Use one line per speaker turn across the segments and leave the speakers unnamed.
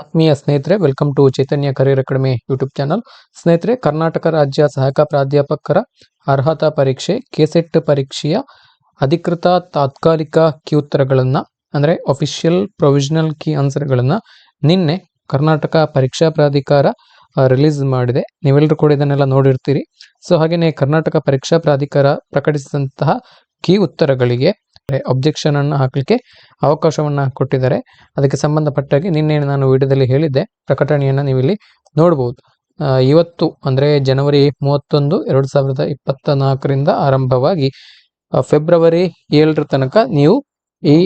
ಆತ್ಮೀಯ ಸ್ನೇಹಿತರೆ welcome to Chaitanya career academy YouTube channel ಸ್ನೇಹಿತರೆ, ಕರ್ನಾಟಕ ರಾಜ್ಯ ಸಹಾಯಕ ಪ್ರಾಧ್ಯಾಪಕರ ಅರ್ಹತಾ ಪರೀಕ್ಷೆ, ಕೆಸೆಟ್ ಪರೀಕ್ಷೆಯ ಅಧಿಕೃತ ತಾತ್ಕಾಲಿಕ ಕೀ ಉತ್ತರಗಳನ್ನು, ಅಂದ್ರೆ ಅಫಿಷಿಯಲ್ ಪ್ರೊವಿಷನಲ್ ಕೀ ಆನ್ಸರ್ಗಳನ್ನು ನಿನ್ನೆ ಕರ್ನಾಟಕ ಪರೀಕ್ಷಾ ಪ್ರಾಧಿಕಾರ ರಿಲೀಸ್ ಮಾಡಿದೆ. ನೀವೆಲ್ಲರೂ ಕೂಡ ಇದನ್ನೆಲ್ಲ ನೋಡಿರ್ತೀರಿ. ಸೊ ಹಾಗೆಯೇ ಕರ್ನಾಟಕ ಪರೀಕ್ಷಾ ಪ್ರಾಧಿಕಾರ ಪ್ರಕಟಿಸಿದಂತಹ ಕೀ ಉತ್ತರಗಳಿಗೆ ಅಬ್ಜೆಕ್ಷನ್ ಅನ್ನು ಹಾಕಲಿಕ್ಕೆ ಅವಕಾಶವನ್ನ ಕೊಟ್ಟಿದ್ದಾರೆ. ಅದಕ್ಕೆ ಸಂಬಂಧಪಟ್ಟಾಗಿ ನಿನ್ನೆ ನಾನು ವಿಡಿಯೋದಲ್ಲಿ ಹೇಳಿದ್ದೆ, ಪ್ರಕಟಣೆಯನ್ನ ನೀವು ಇಲ್ಲಿ ನೋಡಬಹುದು ಇವತ್ತು ಅಂದ್ರೆ ಜನವರಿ ಮೂವತ್ತೊಂದು ಎರಡು ಸಾವಿರದ ಇಪ್ಪತ್ತ ನಾಲ್ಕರಿಂದ ಆರಂಭವಾಗಿ ಫೆಬ್ರವರಿ ಏಳರ ತನಕ ನೀವು ಈ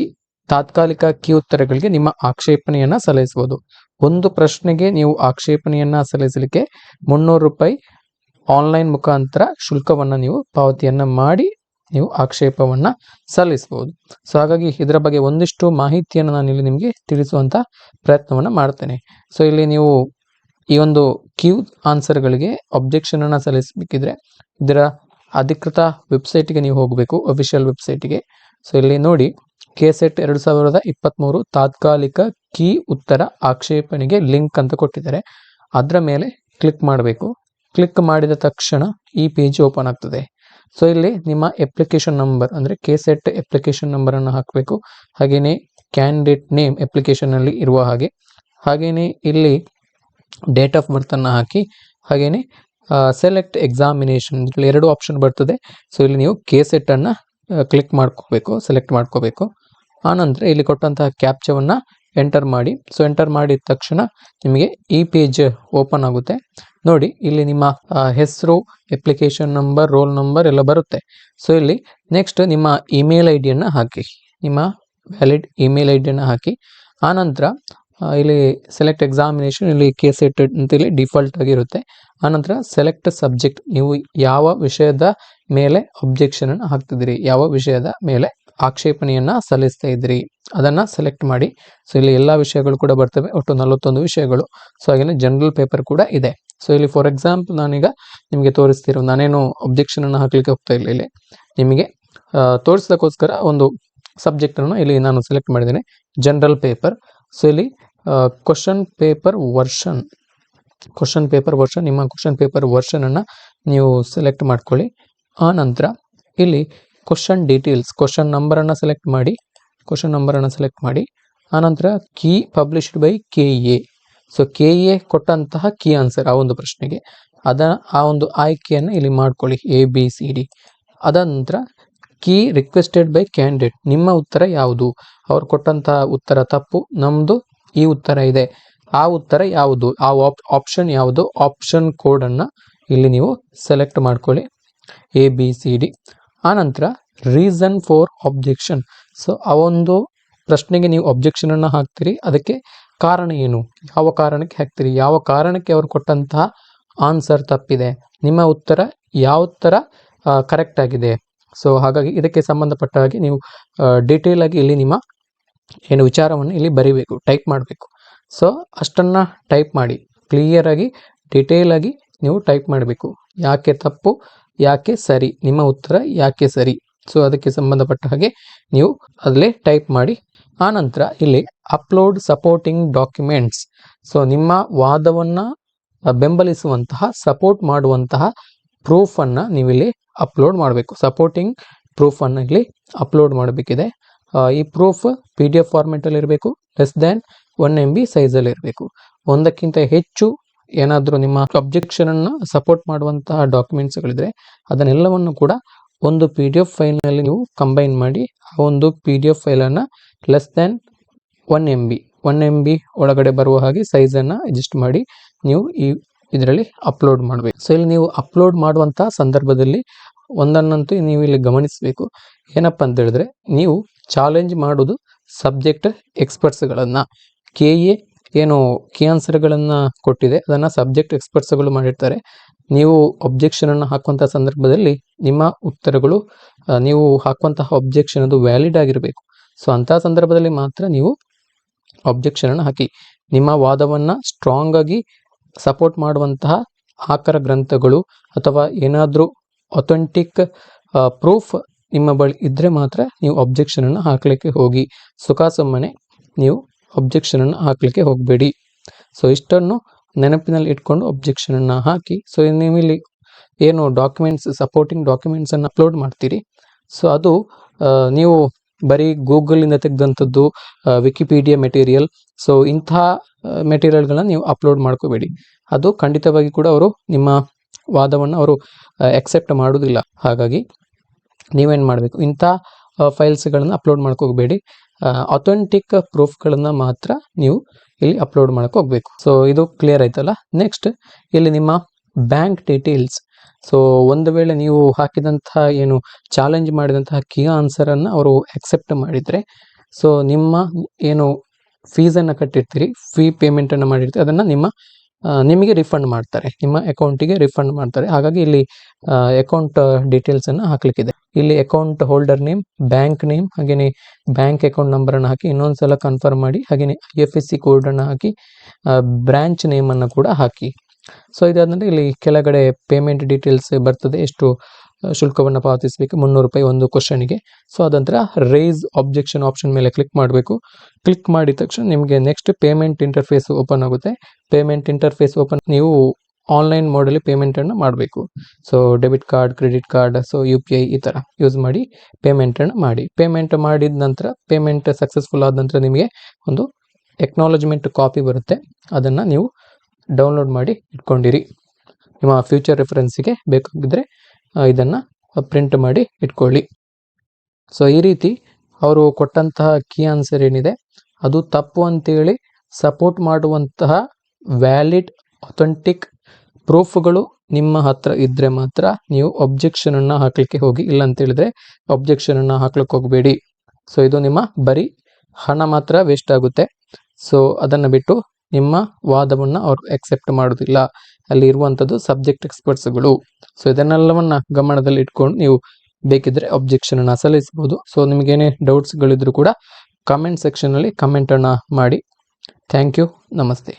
ತಾತ್ಕಾಲಿಕ ಕೀ ಉತ್ತರಗಳಿಗೆ ನಿಮ್ಮ ಆಕ್ಷೇಪಣೆಯನ್ನ ಸಲ್ಲಿಸಬಹುದು. ಒಂದು ಪ್ರಶ್ನೆಗೆ ನೀವು ಆಕ್ಷೇಪಣೆಯನ್ನ ಸಲ್ಲಿಸಲಿಕ್ಕೆ ಮುನ್ನೂರು ರೂಪಾಯಿ ಆನ್ಲೈನ್ ಮುಖಾಂತರ ಶುಲ್ಕವನ್ನ ನೀವು ಪಾವತಿಯನ್ನ ಮಾಡಿ ನೀವು ಆಕ್ಷೇಪವನ್ನು ಸಲ್ಲಿಸಬಹುದು. ಸೊ ಹಾಗಾಗಿ ಇದರ ಬಗ್ಗೆ ಒಂದಿಷ್ಟು ಮಾಹಿತಿಯನ್ನು ನಾನು ಇಲ್ಲಿ ನಿಮಗೆ ತಿಳಿಸುವಂಥ ಪ್ರಯತ್ನವನ್ನು ಮಾಡ್ತೇನೆ. ಸೊ ಇಲ್ಲಿ ನೀವು ಈ ಒಂದು ಕ್ಯೂ ಆನ್ಸರ್ಗಳಿಗೆ ಅಬ್ಜೆಕ್ಷನ್ ಅನ್ನು ಸಲ್ಲಿಸಬೇಕಿದ್ರೆ ಇದರ ಅಧಿಕೃತ ವೆಬ್ಸೈಟ್ಗೆ ನೀವು ಹೋಗಬೇಕು ಅಫಿಷಿಯಲ್ ವೆಬ್ಸೈಟ್ಗೆ ಸೊ ಇಲ್ಲಿ ನೋಡಿ ಕೆ ಸೆಟ್ ಎರಡು ಸಾವಿರದ ಇಪ್ಪತ್ತ್ಮೂರು ತಾತ್ಕಾಲಿಕ ಕೀ ಉತ್ತರ ಆಕ್ಷೇಪಣೆಗೆ ಲಿಂಕ್ ಅಂತ ಕೊಟ್ಟಿದ್ದಾರೆ. ಅದರ ಮೇಲೆ ಕ್ಲಿಕ್ ಮಾಡಬೇಕು. ಕ್ಲಿಕ್ ಮಾಡಿದ ತಕ್ಷಣ ಈ ಪೇಜ್ ಓಪನ್ ಆಗ್ತದೆ. ಸೊ ಇಲ್ಲಿ ನಿಮ್ಮ ಅಪ್ಲಿಕೇಶನ್ ನಂಬರ್ ಅಂದರೆ ಕೆ ಸೆಟ್ ಅಪ್ಲಿಕೇಶನ್ ನಂಬರನ್ನು ಹಾಕಬೇಕು. ಹಾಗೆಯೇ ಕ್ಯಾಂಡಿಡೇಟ್ ನೇಮ್ ಅಪ್ಲಿಕೇಶನ್ ಅಲ್ಲಿ ಇರುವ ಹಾಗೆ. ಹಾಗೆಯೇ ಇಲ್ಲಿ ಡೇಟ್ ಆಫ್ ಬರ್ತ್ ಅನ್ನು ಹಾಕಿ. ಹಾಗೆಯೇ ಸೆಲೆಕ್ಟ್ ಎಕ್ಸಾಮಿನೇಷನ್ ಇಲ್ಲಿ ಎರಡು ಆಪ್ಷನ್ ಬರ್ತದೆ. ಸೊ ಇಲ್ಲಿ ನೀವು ಕೆ ಸೆಟ್ ಅನ್ನ ಕ್ಲಿಕ್ ಮಾಡ್ಕೋಬೇಕು ಸೆಲೆಕ್ಟ್ ಮಾಡ್ಕೋಬೇಕು. ಆನಂತರ ಇಲ್ಲಿ ಕೊಟ್ಟಂತಹ ಕ್ಯಾಪ್ಚವನ್ನ ಎಂಟರ್ ಮಾಡಿ. ಸೊ ಎಂಟರ್ ಮಾಡಿದ ತಕ್ಷಣ ನಿಮಗೆ ಈ ಪೇಜ್ ಓಪನ್ ಆಗುತ್ತೆ. ನೋಡಿ, ಇಲ್ಲಿ ನಿಮ್ಮ ಹೆಸರು ಅಪ್ಲಿಕೇಶನ್ ನಂಬರ್ ರೋಲ್ ನಂಬರ್ ಎಲ್ಲ ಬರುತ್ತೆ. ಸೊ ಇಲ್ಲಿ ನೆಕ್ಸ್ಟ್ ನಿಮ್ಮ ಇಮೇಲ್ ಐ ಡಿಯನ್ನು ಹಾಕಿ. ನಿಮ್ಮ ವ್ಯಾಲಿಡ್ ಇಮೇಲ್ ಐ ಡಿಯನ್ನು ಹಾಕಿ. ಆನಂತರ ಇಲ್ಲಿ ಸೆಲೆಕ್ಟ್ ಎಕ್ಸಾಮಿನೇಷನ್ ಇಲ್ಲಿ ಕೆ ಸೆಟ್ ಅಂತ ಇಲ್ಲಿ ಡಿಫಾಲ್ಟ್ ಆಗಿರುತ್ತೆ ಆನಂತರ ಸೆಲೆಕ್ಟ್ ಸಬ್ಜೆಕ್ಟ್ ನೀವು ಯಾವ ವಿಷಯದ ಮೇಲೆ ಅಬ್ಜೆಕ್ಷನನ್ನು ಹಾಕ್ತಿದ್ದೀರಿ? ಯಾವ ವಿಷಯದ ಮೇಲೆ ಆಕ್ಷೇಪಣೆಯನ್ನ ಸಲ್ಲಿಸ್ತಾ ಇದ್ರಿ. ಅದನ್ನು ಸೆಲೆಕ್ಟ್ ಮಾಡಿ. ಸೊ ಇಲ್ಲಿ ಎಲ್ಲ ವಿಷಯಗಳು ಕೂಡ ಬರ್ತವೆ. ಒಟ್ಟು ನಲವತ್ತೊಂದು ವಿಷಯಗಳು. ಸೊ ಹಾಗೆಯೇ ಜನರಲ್ ಪೇಪರ್ ಕೂಡ ಇದೆ. ಸೊ ಇಲ್ಲಿ ಫಾರ್ ಎಕ್ಸಾಂಪಲ್ ನಾನೀಗ ನಿಮಗೆ ತೋರಿಸ್ತಿರೋ, ನಾನೇನು ಅಬ್ಜೆಕ್ಷನ್ ಅನ್ನು ಹಾಕ್ಲಿಕ್ಕೆ ಹೋಗ್ತಾ ಇಲ್ಲ ಇಲ್ಲಿ. ನಿಮಗೆ ತೋರಿಸೋದಕ್ಕೋಸ್ಕರ ಒಂದು ಸಬ್ಜೆಕ್ಟ್ ಅನ್ನು ಇಲ್ಲಿ ನಾನು ಸೆಲೆಕ್ಟ್ ಮಾಡಿದ್ದೇನೆ. ಜನರಲ್ ಪೇಪರ್ ಸೊ ಇಲ್ಲಿ question paper version question paper version ನಿಮ್ಮ ಕ್ವಶನ್ ಪೇಪರ್ ವರ್ಷನ್ ಅನ್ನು ನೀವು ಸೆಲೆಕ್ಟ್ ಮಾಡ್ಕೊಳ್ಳಿ. ಆ ನಂತರ, ಇಲ್ಲಿ ಕ್ವಶನ್ ಡೀಟೇಲ್ಸ್ ಕ್ವಶನ್ ನಂಬರನ್ನು ಸೆಲೆಕ್ಟ್ ಮಾಡಿ. ಕ್ವಶನ್ ನಂಬರನ್ನು ಸೆಲೆಕ್ಟ್ ಮಾಡಿ. ಆನಂತರ key published by K A so K A ಕೊಟ್ಟಂತಹ ಕೀ ಆನ್ಸರ್ ಆ ಒಂದು ಪ್ರಶ್ನೆಗೆ. ಅದ ಆ ಒಂದು ಆಯ್ಕೆಯನ್ನು ಇಲ್ಲಿ ಮಾಡ್ಕೊಳ್ಳಿ. ಎ ಬಿ ಸಿ ಡಿ ಅದ ನಂತರ ಕೀ ರಿಕ್ವೆಸ್ಟೆಡ್ ಬೈ ಕ್ಯಾಂಡಿಡೇಟ್ ನಿಮ್ಮ ಉತ್ತರ ಯಾವುದು? ಅವ್ರು ಕೊಟ್ಟಂತಹ ಉತ್ತರ ತಪ್ಪು. ನಮ್ಮದು ಈ ಉತ್ತರ ಇದೆ. ಆ ಉತ್ತರ ಯಾವುದು? ಆ ಆಪ್ಷನ್ ಯಾವುದು? ಆಪ್ಷನ್ ಕೋಡನ್ನು ಇಲ್ಲಿ ನೀವು ಸೆಲೆಕ್ಟ್ ಮಾಡ್ಕೊಳ್ಳಿ. ಎ ಬಿ ಸಿ ಡಿ ಆನಂತರ ರೀಸನ್ ಫಾರ್ ಅಬ್ಜೆಕ್ಷನ್ ಸೊ ಆ ಒಂದು ಪ್ರಶ್ನೆಗೆ ನೀವು ಅಬ್ಜೆಕ್ಷನ್ ಅನ್ನ ಹಾಕ್ತೀರಿ, ಅದಕ್ಕೆ ಕಾರಣ ಏನು? ಯಾವ ಕಾರಣಕ್ಕೆ ಹಾಕ್ತೀರಿ? ಯಾವ ಕಾರಣಕ್ಕೆ ಅವರು ಕೊಟ್ಟಂತಹ ಆನ್ಸರ್ ತಪ್ಪಿದೆ? ನಿಮ್ಮ ಉತ್ತರ ಯಾವ ತರ ಕರೆಕ್ಟ್ ಆಗಿದೆ? ಸೊ ಹಾಗಾಗಿ ಇದಕ್ಕೆ ಸಂಬಂಧಪಟ್ಟ ಹಾಗೆ ನೀವು ಡೀಟೇಲ್ ಆಗಿ ಇಲ್ಲಿ ನಿಮ್ಮ ಏನು ವಿಚಾರವನ್ನು ಇಲ್ಲಿ ಬರಿಬೇಕು ಟೈಪ್ ಮಾಡಬೇಕು. ಸೊ ಅಷ್ಟನ್ನ ಟೈಪ್ ಮಾಡಿ. ಕ್ಲಿಯರ್ ಆಗಿ ಡೀಟೇಲ್ ಆಗಿ ನೀವು ಟೈಪ್ ಮಾಡಬೇಕು. ಯಾಕೆ ತಪ್ಪು? ಯಾಕೆ ಸರಿ? ನಿಮ್ಮ ಉತ್ತರ ಯಾಕೆ ಸರಿ? ಸೊ ಅದಕ್ಕೆ ಸಂಬಂಧಪಟ್ಟ ಹಾಗೆ ನೀವು ಅಲ್ಲೇ ಟೈಪ್ ಮಾಡಿ. ಆನಂತರ ಇಲ್ಲಿ ಅಪ್ಲೋಡ್ ಸಪೋರ್ಟಿಂಗ್ ಡಾಕ್ಯುಮೆಂಟ್ಸ್ ಸೊ ನಿಮ್ಮ ವಾದವನ್ನ ಬೆಂಬಲಿಸುವಂತಹ ಸಪೋರ್ಟ್ ಮಾಡುವಂತಹ ಪ್ರೂಫ್ ಅನ್ನ ನೀವಿಲ್ಲಿ ಅಪ್ಲೋಡ್ ಮಾಡಬೇಕು. ಸಪೋರ್ಟಿಂಗ್ ಪ್ರೂಫ್ ಅನ್ನ ಇಲ್ಲಿ ಅಪ್ಲೋಡ್ ಮಾಡಬೇಕಿದೆ. ಈ proof P D F format ಅಲ್ಲಿ ಇರಬೇಕು less than one M B size ಅಲ್ಲಿ ಇರಬೇಕು ಒಂದಕ್ಕಿಂತ ಹೆಚ್ಚು ಏನಾದರೂ ನಿಮ್ಮ ಅಬ್ಜೆಕ್ಷನ್ ಅನ್ನ ಸಪೋರ್ಟ್ ಮಾಡುವಂತಹ ಡಾಕ್ಯುಮೆಂಟ್ಸ್ ಗಳಿದ್ರೆ ಅದನ್ನೆಲ್ಲವನ್ನು ಕೂಡ ಒಂದು ಪಿ ಡಿ ಎಫ್ ಫೈಲ್ನಲ್ಲಿ ನೀವು ಕಂಬೈನ್ ಮಾಡಿ ಆ ಒಂದು ಪಿ ಡಿ ಎಫ್ ಫೈಲ್ ಅನ್ನ less than one M B one M B ಒಳಗಡೆ ಬರುವ ಹಾಗೆ ಸೈಜ್ ಅನ್ನ ಅಡ್ಜಸ್ಟ್ ಮಾಡಿ ನೀವು ಈ ಇದರಲ್ಲಿ ಅಪ್ಲೋಡ್ ಮಾಡಬೇಕು. ಸೊ ಇಲ್ಲಿ ನೀವು ಅಪ್ಲೋಡ್ ಮಾಡುವಂತಹ ಸಂದರ್ಭದಲ್ಲಿ ಒಂದನ್ನಂತೂ ನೀವು ಇಲ್ಲಿ ಗಮನಿಸಬೇಕು. ಏನಪ್ಪಾ ಅಂತ ಹೇಳಿದ್ರೆ ನೀವು ಚಾಲೆಂಜ್ ಮಾಡೋದು ಸಬ್ಜೆಕ್ಟ್ ಎಕ್ಸ್ಪರ್ಟ್ಸ್ಗಳನ್ನು ಕೆ ಎ ಏನು ಕೀ ಆನ್ಸರ್ಗಳನ್ನು ಕೊಟ್ಟಿದೆ, ಅದನ್ನ ಸಬ್ಜೆಕ್ಟ್ ಎಕ್ಸ್ಪರ್ಟ್ಸ್ಗಳು ಮಾಡಿರ್ತಾರೆ. ನೀವು ಅಬ್ಜೆಕ್ಷನ್ ಹಾಕುವಂಥ ಸಂದರ್ಭದಲ್ಲಿ ನಿಮ್ಮ ಉತ್ತರಗಳು ನೀವು ಹಾಕುವಂತಹ ಅಬ್ಜೆಕ್ಷನ್ ಅದು ವ್ಯಾಲಿಡ್ ಆಗಿರಬೇಕು. ಸೊ ಅಂತಹ ಸಂದರ್ಭದಲ್ಲಿ ಮಾತ್ರ ನೀವು ಅಬ್ಜೆಕ್ಷನ್ ಅನ್ನು ಹಾಕಿ. ನಿಮ್ಮ ವಾದವನ್ನ ಸ್ಟ್ರಾಂಗ್ ಆಗಿ ಸಪೋರ್ಟ್ ಮಾಡುವಂತಹ ಆಕರ ಗ್ರಂಥಗಳು ಅಥವಾ ಏನಾದರೂ ಅಥೆಂಟಿಕ್ ಪ್ರೂಫ್ ನಿಮ್ಮ ಬಳಿ ಇದ್ದರೆ ಮಾತ್ರ ನೀವು ಅಬ್ಜೆಕ್ಷನ್ ಹಾಕಲಿಕ್ಕೆ ಹಾಕ್ಲಿಕ್ಕೆ ಹೋಗಿ. ಸುಖಾಸುಮ್ಮನೆ, ನೀವು ಅಬ್ಜೆಕ್ಷನ್ ಅನ್ನು ಹಾಕ್ಲಿಕ್ಕೆ ಹೋಗಬೇಡಿ. ಸೊ ಇಷ್ಟನ್ನು ನೆನಪಿನಲ್ಲಿ ಇಟ್ಕೊಂಡು ಅನ್ನ ಹಾಕಿ. ಸೊ ನೀವು ಇಲ್ಲಿ ಏನು ಡಾಕ್ಯುಮೆಂಟ್ಸ್ ಸಪೋರ್ಟಿಂಗ್ ಡಾಕ್ಯುಮೆಂಟ್ಸನ್ನು ಅಪ್ಲೋಡ್ ಮಾಡ್ತೀರಿ? ಸೊ ಅದು ನೀವು ಬರೀ ಗೂಗಲಿಂದ ತೆಗೆದಂಥದ್ದು ವಿಕಿಪೀಡಿಯಾ ಮೆಟೀರಿಯಲ್ ಸೊ ಇಂಥ ಮೆಟೀರಿಯಲ್ಗಳನ್ನ ನೀವು ಅಪ್ಲೋಡ್ ಮಾಡ್ಕೋಬೇಡಿ. ಅದು ಖಂಡಿತವಾಗಿ ಕೂಡ ಅವರು ನಿಮ್ಮ ವಾದವನ್ನು ಅವರು ಎಕ್ಸೆಪ್ಟ್ ಮಾಡೋದಿಲ್ಲ ಹಾಗಾಗಿ, ನೀವೇನು ಮಾಡಬೇಕು? ಇಂಥ ಫೈಲ್ಸ್ಗಳನ್ನು ಅಪ್ಲೋಡ್ ಮಾಡ್ಕೋಬೇಡಿ. ಅಥೆಂಟಿಕ್ ಪ್ರೂಫ್ಗಳನ್ನು ಮಾತ್ರ ನೀವು ಇಲ್ಲಿ ಅಪ್ಲೋಡ್ ಮಾಡಕ್ಕೆ ಹೋಗ್ಬೇಕು. ಸೊ ಇದು ಕ್ಲಿಯರ್ ಆಯ್ತಲ್ಲ? ನೆಕ್ಸ್ಟ್ ಇಲ್ಲಿ ನಿಮ್ಮ ಬ್ಯಾಂಕ್ ಡೀಟೇಲ್ಸ್ ಸೊ ಒಂದು ವೇಳೆ ನೀವು ಹಾಕಿದಂತಹ ಏನು ಚಾಲೆಂಜ್ ಮಾಡಿದಂತಹ ಕೀ ಆನ್ಸರನ್ನು ಅವರು ಅಕ್ಸೆಪ್ಟ್ ಮಾಡಿದರೆ ಸೊ ನಿಮ್ಮ ಏನು ಫೀಸನ್ನು ಕಟ್ಟಿರ್ತೀರಿ ಫೀ ಪೇಮೆಂಟನ್ನು ಮಾಡಿರ್ತೀರಿ, ಅದನ್ನು ನಿಮ್ಮ ನಿಮಗೆ ರಿಫಂಡ್ ಮಾಡ್ತಾರೆ. ನಿಮ್ಮ ಅಕೌಂಟಿಗೆ ರಿಫಂಡ್ ಮಾಡ್ತಾರೆ. ಹಾಗಾಗಿ ಇಲ್ಲಿ ಅಕೌಂಟ್ ಡೀಟೇಲ್ಸನ್ನು ಹಾಕ್ಲಿಕ್ಕಿದೆ. ಇಲ್ಲಿ account holder name bank name ಹಾಗೆಯೇ ಬ್ಯಾಂಕ್ ಅಕೌಂಟ್ ನಂಬರ್ ಅನ್ನು ಹಾಕಿ, ಇನ್ನೊಂದ್ಸಲ ಕನ್ಫರ್ಮ್ ಮಾಡಿ, ಹಾಗೇನೆ ಐ ಎಫ್ ಎಸ್ ಸಿ ಕೋಡನ್ನು ಹಾಕಿ ಬ್ರಾಂಚ್ ನೇಮನ್ನು ಕೂಡ ಹಾಕಿ. ಸೊ ಇದಾದ್ಮೇಲೆ ಇಲ್ಲಿ ಕೆಳಗಡೆ ಪೇಮೆಂಟ್ ಡೀಟೇಲ್ಸ್ ಬರ್ತದೆ. ಎಷ್ಟು ಶುಲ್ಕವನ್ನು ಪಾವತಿಸಬೇಕು, ಮುನ್ನೂರು ರೂಪಾಯಿ ಒಂದು ಕ್ವಶನಿಗೆ ಸೊ ಅದಂತರ ರೇಸ್ ಆಬ್ಜೆಕ್ಷನ್ ಆಪ್ಷನ್ ಮೇಲೆ ಕ್ಲಿಕ್ ಮಾಡಬೇಕು. ಕ್ಲಿಕ್ ಮಾಡಿದ ತಕ್ಷಣ ನಿಮಗೆ ನೆಕ್ಸ್ಟ್ ಪೇಮೆಂಟ್ ಇಂಟರ್ಫೇಸ್ ಓಪನ್ ಆಗುತ್ತೆ. ಪೇಮೆಂಟ್ ಇಂಟರ್ಫೇಸ್ ಓಪನ್ ನೀವು ಆನ್ಲೈನ್ ಮೋಡಲ್ಲಿ ಪೇಮೆಂಟನ್ನು ಮಾಡಬೇಕು. So debit card credit card so U P I ಈ ಥರ ಯೂಸ್ ಮಾಡಿ ಪೇಮೆಂಟನ್ನು ಮಾಡಿ. ಪೇಮೆಂಟ್ ಮಾಡಿದ ನಂತರ ಪೇಮೆಂಟ್ ಸಕ್ಸಸ್ಫುಲ್ ಆದ ನಂತರ ನಿಮಗೆ ಒಂದು ಎಕ್ನಾಲಜ್ಮೆಂಟ್ ಕಾಪಿ ಬರುತ್ತೆ. ಅದನ್ನು ನೀವು ಡೌನ್ಲೋಡ್ ಮಾಡಿ ಇಟ್ಕೊಂಡಿರಿ. ನಿಮ್ಮ ಫ್ಯೂಚರ್ ರೆಫರೆನ್ಸಿಗೆ ಬೇಕಾಗಿದ್ದರೆ ಇದನ್ನು ಪ್ರಿಂಟ್ ಮಾಡಿ ಇಟ್ಕೊಳ್ಳಿ. ಸೊ ಈ ರೀತಿ ಅವರು ಕೊಟ್ಟಂತಹ ಕೀ ಆನ್ಸರ್ ಏನಿದೆ? ಅದು ತಪ್ಪು ಅಂತೇಳಿ ಸಪೋರ್ಟ್ ಮಾಡುವಂತಹ ವ್ಯಾಲಿಡ್ ಅಥೆಂಟಿಕ್ ಪ್ರೂಫ್ಗಳು ನಿಮ್ಮ ಹತ್ರ ಇದ್ದರೆ ಮಾತ್ರ ನೀವು ಒಬ್ಜೆಕ್ಷನನ್ನು ಹಾಕಲಿಕ್ಕೆ ಹೋಗಿ. ಇಲ್ಲ ಅಂತ ಹೇಳಿದ್ರೆ ಒಬ್ಜೆಕ್ಷನನ್ನು ಹಾಕ್ಲಿಕ್ಕೆ ಹೋಗಬೇಡಿ. ಸೊ ಇದು ನಿಮ್ಮ ಬರೀ ಹಣ ಮಾತ್ರ ವೇಸ್ಟ್ ಆಗುತ್ತೆ. ಸೊ ಅದನ್ನು ಬಿಟ್ಟು ನಿಮ್ಮ ವಾದವನ್ನು ಅವರು ಎಕ್ಸೆಪ್ಟ್ ಮಾಡೋದಿಲ್ಲ ಅಲ್ಲಿ ಇರುವಂಥದ್ದು ಸಬ್ಜೆಕ್ಟ್ ಎಕ್ಸ್ಪರ್ಟ್ಸ್ಗಳು ಸೊ ಇದನ್ನೆಲ್ಲವನ್ನ ಗಮನದಲ್ಲಿ ಇಟ್ಕೊಂಡು ನೀವು ಬೇಕಿದ್ರೆ ಒಬ್ಜೆಕ್ಷನ್ ಅನ್ನ ಸಲ್ಲಿಸಬಹುದು. ಸೊ ನಿಮಗೇನೇ ಡೌಟ್ಸ್ಗಳಿದ್ರು ಕೂಡ ಕಮೆಂಟ್ ಸೆಕ್ಷನ್ನಲ್ಲಿ ಕಮೆಂಟನ್ನು ಮಾಡಿ. ಥ್ಯಾಂಕ್ ಯು ನಮಸ್ತೆ.